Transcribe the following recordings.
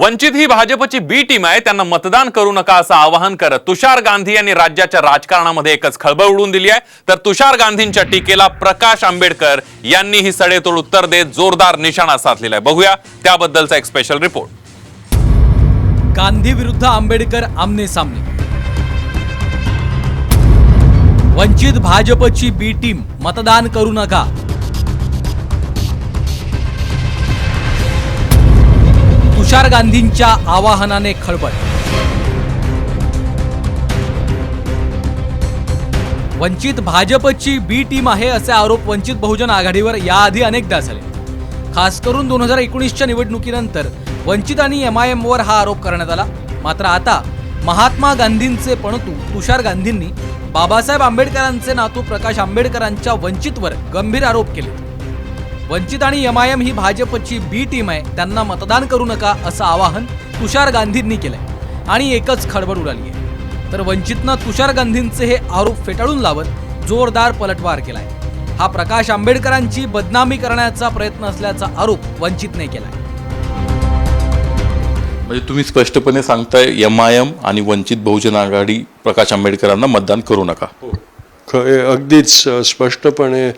वंचित ही भाजपची बी टीम आहे त्यांना मतदान करू नका असं आवाहन करत तुषार गांधी यांनी राज्याच्या राजकारणामध्ये एकच खळबळ उडून दिली आहे. तर तुषार गांधींच्या टीकेला प्रकाश आंबेडकर यांनी ही सडेतोड उत्तर देत जोरदार निशाणा साधलेला आहे. बघूया त्याबद्दलचा एक स्पेशल रिपोर्ट गांधी विरुद्ध आंबेडकर आमने सामने. वंचित भाजपची बी टीम मतदान करू नका. तुषार गांधींच्या आवाहनाने खळबळ. वंचित भाजपची बी टीम आहे असे आरोप वंचित बहुजन आघाडीवर याआधी अनेकदा झाले. खास करून दोन हजार एकोणीसच्या निवडणुकीनंतर वंचित आणि एम आय एमवर हा आरोप करण्यात आला. मात्र आता महात्मा गांधींचे पणतू तुषार गांधींनी बाबासाहेब आंबेडकरांचे नातू प्रकाश आंबेडकरांच्या वंचितवर गंभीर आरोप केले वंचित आणि एम आय एम ही भाजपची बी टीम आहे. त्यांना मतदान करू नका असं आवाहन तुषार गांधींनी केलंय. आणि एकच खडबड उडाली आहे तर वंचितनं तुषार गांधींचे हे आरोप फेटाळून लावत जोरदार पलटवार केलाय. हा प्रकाश आंबेडकरांची बदनामी करण्याचा प्रयत्न असल्याचा आरोप वंचितने केलाय. म्हणजे तुम्ही स्पष्टपणे सांगताय एम आय एम आणि वंचित बहुजन आघाडी प्रकाश आंबेडकरांना मतदान करू नका. ख अगदीच स्पष्टपणे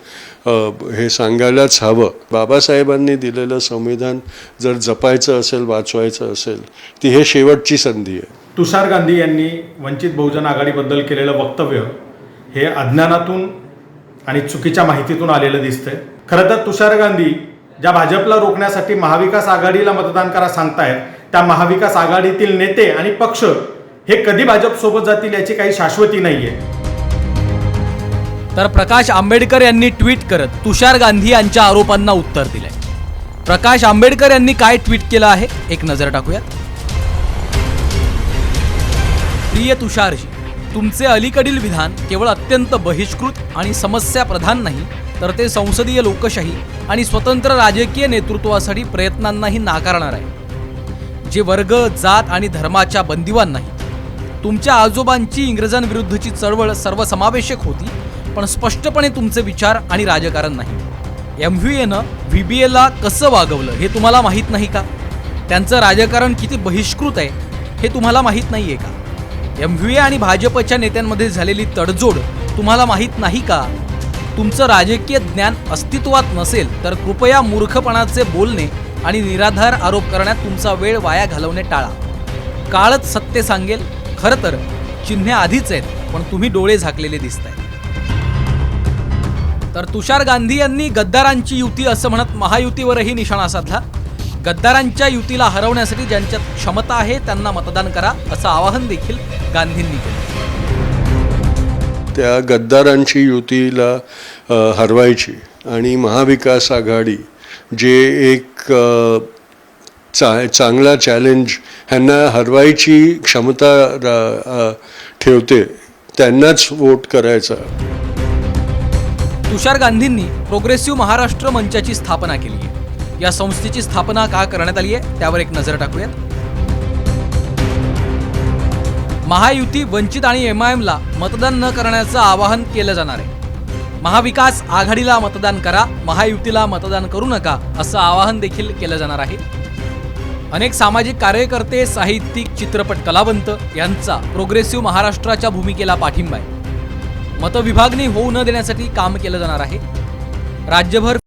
हे सांगायलाच हवं. बाबासाहेबांनी दिलेलं संविधान जर जपायचं असेल वाचवायचं असेल ती हे शेवटची संधी आहे. तुषार गांधी यांनी वंचित बहुजन आघाडीबद्दल केलेलं वक्तव्य हे अज्ञानातून आणि चुकीच्या माहितीतून आलेलं दिसतंय. खरं तर तुषार गांधी ज्या भाजपला रोखण्यासाठी महाविकास आघाडीला मतदान करा सांगतायत त्या महाविकास आघाडीतील नेते आणि पक्ष हे कधी भाजपसोबत जातील याची काही शाश्वती नाही आहे तर प्रकाश आंबेडकर यांनी ट्विट करत तुषार गांधी यांच्या आरोपांना उत्तर दिलंय. प्रकाश आंबेडकर यांनी काय ट्विट केलं आहे? एक नजर टाकूयात. प्रिय तुषारजी तुमचे अलीकडील विधान केवळ अत्यंत बहिष्कृत आणि समस्या प्रधान नाही तर ते संसदीय लोकशाही आणि स्वतंत्र राजकीय नेतृत्वासाठी प्रयत्नांनाही नाकारणार आहे. जे वर्ग जात आणि धर्माच्या बंदिवान नाही तुमच्या आजोबांची इंग्रजांविरुद्धची चळवळ सर्वसमावेशक होती पण स्पष्टपणे तुमचे विचार आणि राजकारण नाही. एम व्ही एनं व्ही बी एला कसं वागवलं हे तुम्हाला माहीत नाही का? त्यांचं राजकारण किती बहिष्कृत आहे हे तुम्हाला माहीत नाही आहे का? एम व्ही ए आणि भाजपच्या नेत्यांमध्ये झालेली तडजोड तुम्हाला माहीत नाही का? तुमचं राजकीय ज्ञान अस्तित्वात नसेल तर कृपया मूर्खपणाचे बोलणे आणि निराधार आरोप करण्यात तुमचा वेळ वाया घालवणे टाळा. काळच सत्य सांगेल खरं तर चिन्हे आधीच आहेत पण तुम्ही डोळे झाकलेले दिसत आहेत तर तुषार गांधी यांनी गद्दारांची युती असं म्हणत महायुतीवरही निशाणा साधला. गद्दारांच्या युतीला हरवण्यासाठी ज्यांच्यात क्षमता आहे त्यांना मतदान करा असं आवाहन देखील गांधींनी केलं. त्या गद्दारांची युतीला हरवायची आणि महाविकास आघाडी जे एक चा चांगला चॅलेंज ह्यांना हरवायची क्षमता रा- ठेवते त्यांनाच वोट करायचा. तुषार गांधींनी प्रोग्रेसिव्ह महाराष्ट्र मंचाची स्थापना केली आहे. या संस्थेची स्थापना का करण्यात आली आहे त्यावर एक नजर टाकूयात. महायुती वंचित आणि एम आय एमला मतदान न करण्याचं आवाहन केलं जाणार आहे. महाविकास आघाडीला मतदान करा महायुतीला मतदान करू नका असं आवाहन देखील केलं जाणार आहे. अनेक सामाजिक कार्यकर्ते साहित्यिक चित्रपट कलावंत यांचा प्रोग्रेसिव्ह महाराष्ट्राच्या भूमिकेला पाठिंबा आहे. मतविभागणी होऊ न देण्यासाठी काम केलं जाणार आहे. राज्यभर